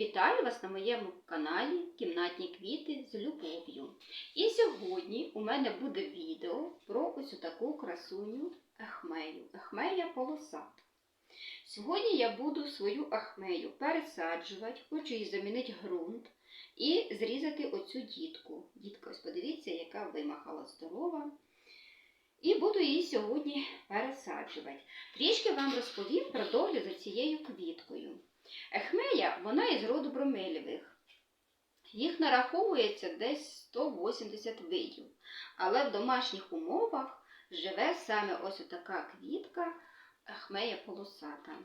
Вітаю вас на моєму каналі Кімнатні квіти з любов'ю. І сьогодні у мене буде відео про ось таку красуню ахмею. Ахмея полосата. Сьогодні я буду свою ахмею пересаджувати, хочу їй замінити ґрунт і зрізати оцю дітку. Дітка, ось подивіться, яка вимахала здорова. І буду її сьогодні пересаджувати. Трішки вам розповім про догляд за цією квіткою. Ехмея, вона із роду бромелєвих. Їх нараховується десь 180 видів. Але в домашніх умовах живе саме ось така квітка Ехмея полосата.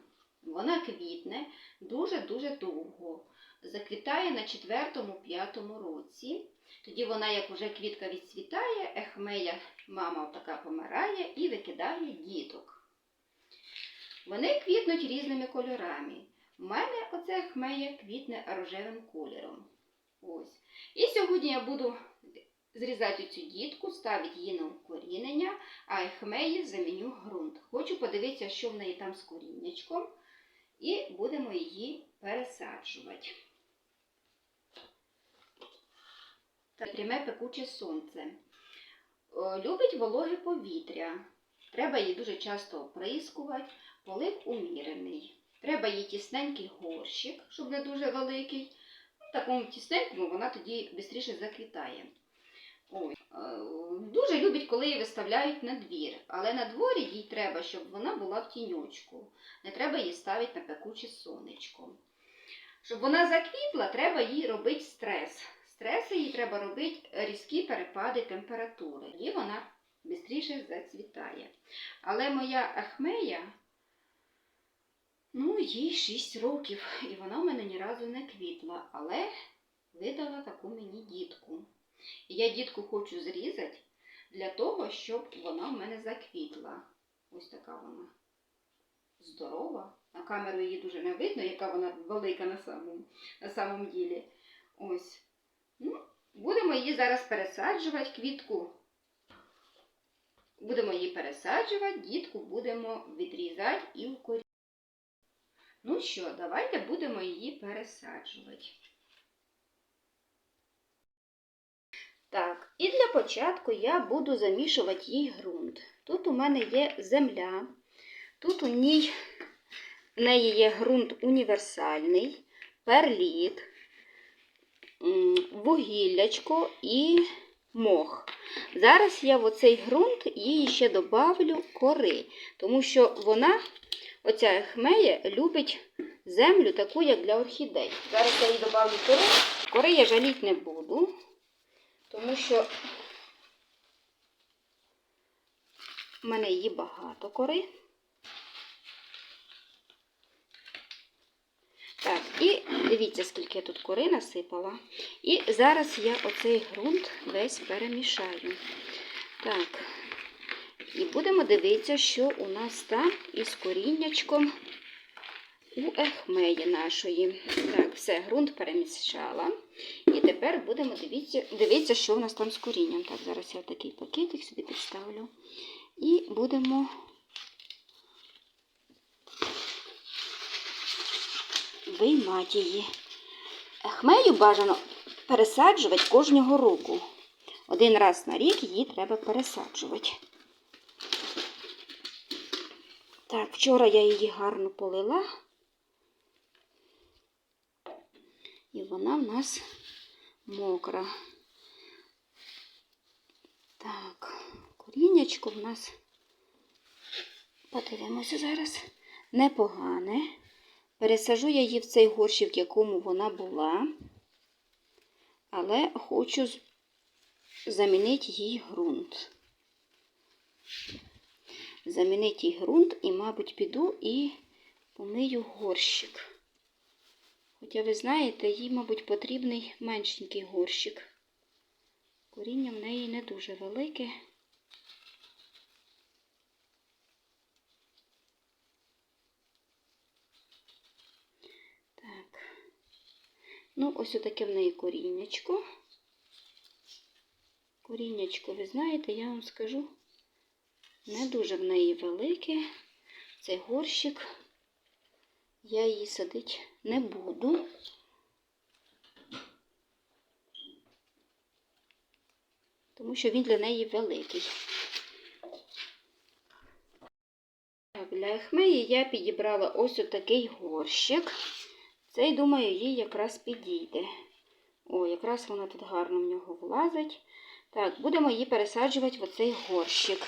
Вона квітне дуже-дуже довго. Заквітає на 4-5 році. Тоді вона, як уже квітка відцвітає, ехмея, мама така помирає і викидає діток. Вони квітнуть різними кольорами. У мене оце хмея квітне рожевим кольором. Ось. І сьогодні я буду зрізати цю дітку, ставити її на укорінення, а хмеї заміню ґрунт. Хочу подивитися, що в неї там з коріннячком, і будемо її пересаджувати. Пряме пекуче сонце. Любить вологе повітря. Треба її дуже часто оприскувати, полив умірений. Треба їй тісненький горщик, щоб не дуже великий. В такому тісненькому вона тоді швидше заквітає. Ой. е, Дуже любить, коли її виставляють на двір. Але на дворі їй треба, щоб вона була в тіньочку. Не треба її ставити на пекуче сонечко. Щоб вона заквітла, треба їй робити стрес. Стреси їй треба робити різкі перепади температури. І вона швидше зацвітає. Але моя ахмея. Ну, їй 6 років, і вона в мене ні разу не квітла, але видала таку мені дітку. І я дітку хочу зрізати для того, щоб вона в мене заквітла. Ось така вона здорова. На камеру її дуже не видно, яка вона велика на самому, на самому ділі. Ось. Ну, будемо її зараз пересаджувати, квітку. Будемо її пересаджувати, дітку будемо відрізати і вкорінювати. Ну що, давайте будемо її пересаджувати. Так, і для початку я буду замішувати їй ґрунт. Тут у мене є земля, тут у ній в неї є ґрунт універсальний, перліт, вугіллячко і мох. Зараз я в оцей ґрунт її ще добавлю кори, тому що вона Оця ехмея любить землю таку, як для орхідей. Зараз я їй додавлю кори. Кори я жаліть не буду, тому що в мене її багато кори. Так, і дивіться, скільки я тут кори насипала. І зараз я оцей ґрунт весь перемішаю. Так. І будемо дивитися, що у нас там із коріннячком у ехмеї нашої. Так, все, ґрунт перемішала. І тепер будемо дивитися, дивитися, що у нас там з корінням. Так, зараз я такий пакетик сюди підставлю. І будемо виймати її. Ехмею бажано пересаджувати кожного року. Один раз на рік її треба пересаджувати. Так, вчора я її гарно полила, і вона в нас мокра. Так, коріннячко в нас, подивимося зараз, непогане. Пересажу я її в цей горщик, в якому вона була, але хочу замінити їй ґрунт замінити їй ґрунт і, мабуть, піду і помию горщик. Хоча, ви знаєте, їй, мабуть, потрібний меншенький горщик. Коріння в неї не дуже велике. Ну, ось отаке в неї коріннячко. Коріннячко, ви знаєте, я вам скажу, не дуже в неї велике. Цей горщик, я її садити не буду. Тому що він для неї великий. Так, для Ахмеї я підібрала ось отакий горщик. Цей, думаю, їй якраз підійде. О, якраз вона тут гарно в нього влазить. Так, будемо її пересаджувати в оцей горщик.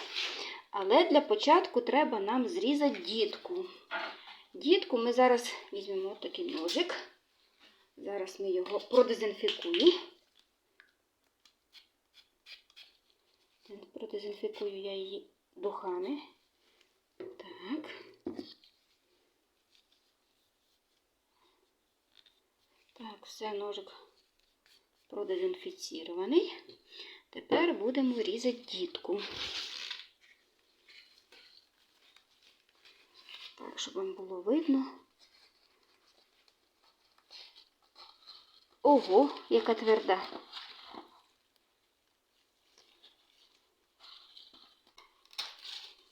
Але для початку треба нам зрізати дітку. Дітку ми зараз візьмемо такий ножик. Зараз ми його продезінфікуємо. Продезінфікую я її духами. Так. Так, все, ножик продезінфіцірований. Тепер будемо різати дітку. Так, щоб вам було видно. Ого, яка тверда.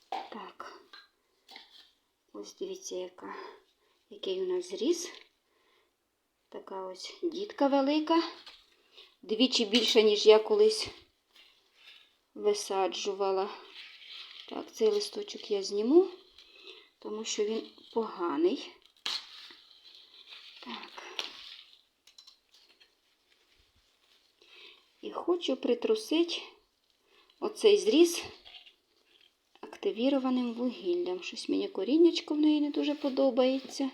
Так. Ось дивіться, яка, який у нас зріз. Така ось дітка велика. Двічі більше, ніж я колись висаджувала. Так, цей листочок я зніму, тому що він поганий. Так. І хочу притрусити оцей зріз активірованим вугіллям. Щось мені коріннячко в неї не дуже подобається.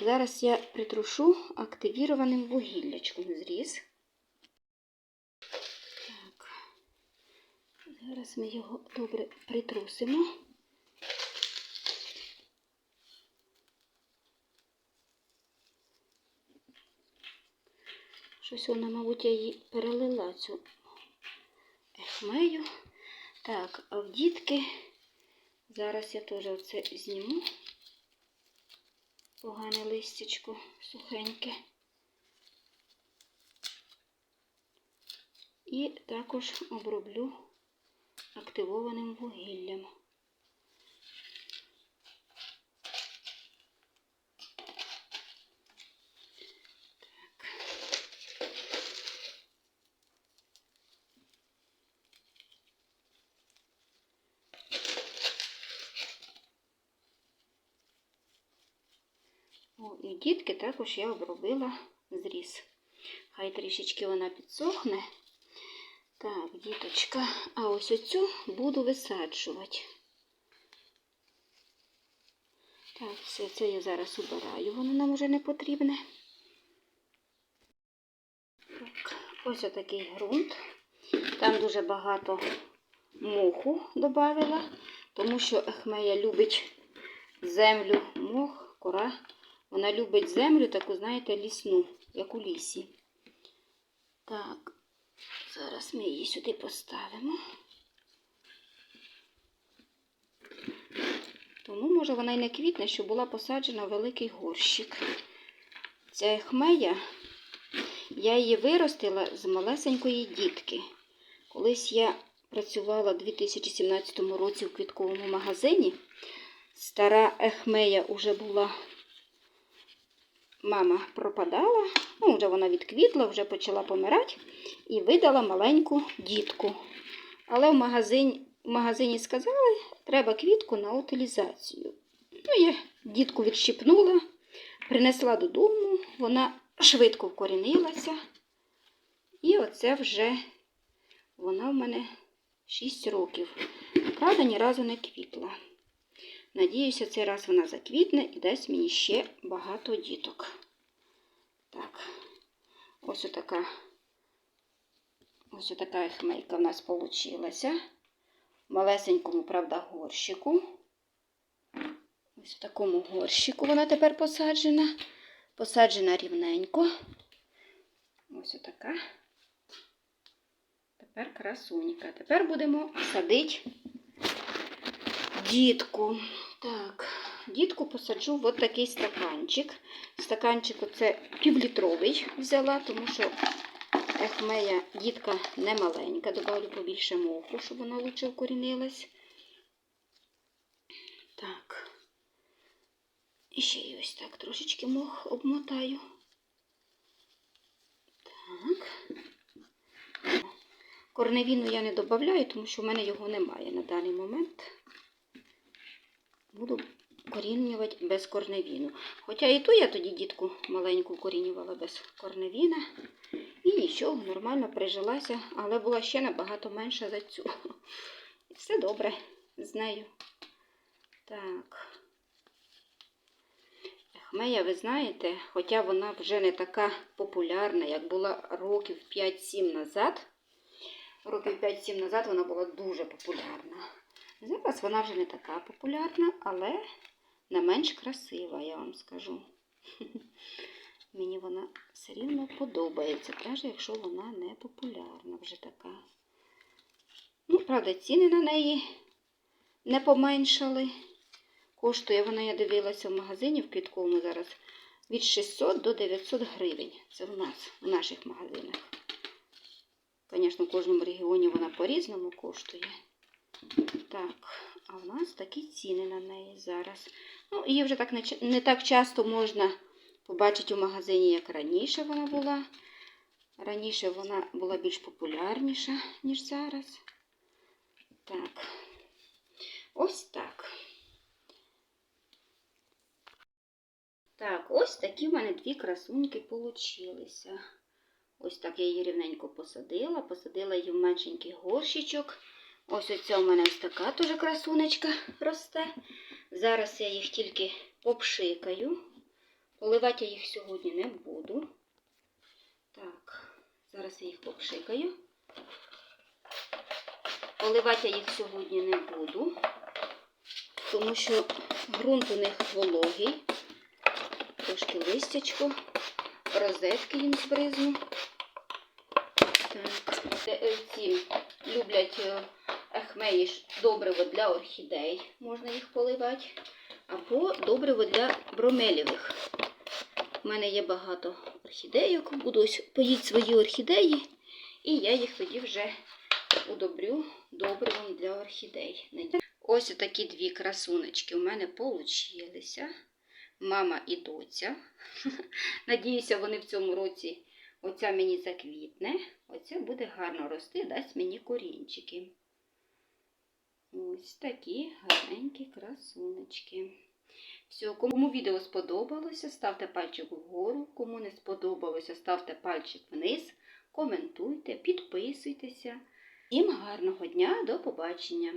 Зараз я притрушу активірованим вугіллячком зріз. Так, зараз ми його добре притрусимо. Щось вона, мабуть, я її перелила цю ехмею. Так, а в дітки зараз я теж оце зніму погане листячко сухеньке. І також оброблю активованим вугіллям. О, і дітки також я обробила зріз. Хай трішечки вона підсохне. Так, діточка, а ось оцю буду висаджувати. Так, все це я зараз убираю, воно нам вже не потрібне. Так, ось отакий ґрунт. Там дуже багато моху додавила, тому що Ахмея любить землю, мох, кора. Вона любить землю, таку, знаєте, лісну, як у лісі. Так, зараз ми її сюди поставимо. Тому, може, вона й не квітне, що була посаджена великий горщик. Ця ехмея, я її виростила з малесенької дітки. Колись я працювала у 2017 році в квітковому магазині. Стара ехмея вже була мама пропадала, ну, вже вона відквітла, вже почала помирати і видала маленьку дітку. Але в магазині, в магазині сказали, треба квітку на утилізацію. Ну, я дітку відщипнула, принесла додому, вона швидко вкорінилася. І оце вже вона в мене 6 років. Правда, ні разу не квітла. Надіюся, цей раз вона заквітне і дасть мені ще багато діток. Так, ось отака, ось отака хмейка в нас вийшла. Малесенькому, правда, горщику. Ось в такому горщику вона тепер посаджена. Посаджена рівненько. Ось отака. Тепер красунька. Тепер будемо садити дітку. Так, дітку посаджу в такий стаканчик. Стаканчик оце півлітровий взяла, тому що ехмея дітка не маленька. Добавлю побільше моху, щоб вона лучше вкорінилась. Так. І ще й ось так трошечки мох обмотаю. Так. Корневіну я не додаю, тому що в мене його немає на даний момент. Буду корінювати без корневіну. Хоча і ту я тоді дітку маленьку корінювала без корневіна. І нічого, нормально прижилася, але була ще набагато менша за цю. І все добре з нею. Так. Хмея, ви знаєте, хоча вона вже не така популярна, як була років 5-7 назад. Років 5-7 назад вона була дуже популярна. Зараз вона вже не така популярна, але не менш красива, я вам скажу. Мені вона все рівно подобається, навіть якщо вона не популярна вже така. Ну, правда, ціни на неї не поменшали. Коштує вона, я дивилася в магазині в квітковому зараз від 600 до 900 гривень. Це в нас, в наших магазинах. Звісно, в кожному регіоні вона по-різному коштує. Так, а в нас такі ціни на неї зараз. Ну, її вже так не, не так часто можна побачити у магазині, як раніше вона була. Раніше вона була більш популярніша, ніж зараз. Так, ось так. Так, ось такі в мене дві красуньки получилися. Ось так я її рівненько посадила. Посадила її в меншенький горщичок. Ось оця у мене ось така теж красунечка росте. Зараз я їх тільки попшикаю. Поливати я їх сьогодні не буду. Так, зараз я їх попшикаю. Поливати я їх сьогодні не буду, тому що ґрунт у них вологий. Трошки листячко, розетки їм збризну. Так, е, е, ці люблять ж добриво для орхідей, можна їх поливати, або добриво для бромелєвих. У мене є багато орхідейок, буду ось поїти свої орхідеї, і я їх тоді вже удобрю добривом для орхідей. Ось такі дві красунечки у мене получилися. Мама і доця. Надіюся, вони в цьому році оця мені заквітне. Оця буде гарно рости, дасть мені корінчики. Ось такі гарненькі красунечки. Все, кому відео сподобалося, ставте пальчик вгору. Кому не сподобалося, ставте пальчик вниз, коментуйте, підписуйтеся. Всім гарного дня, до побачення!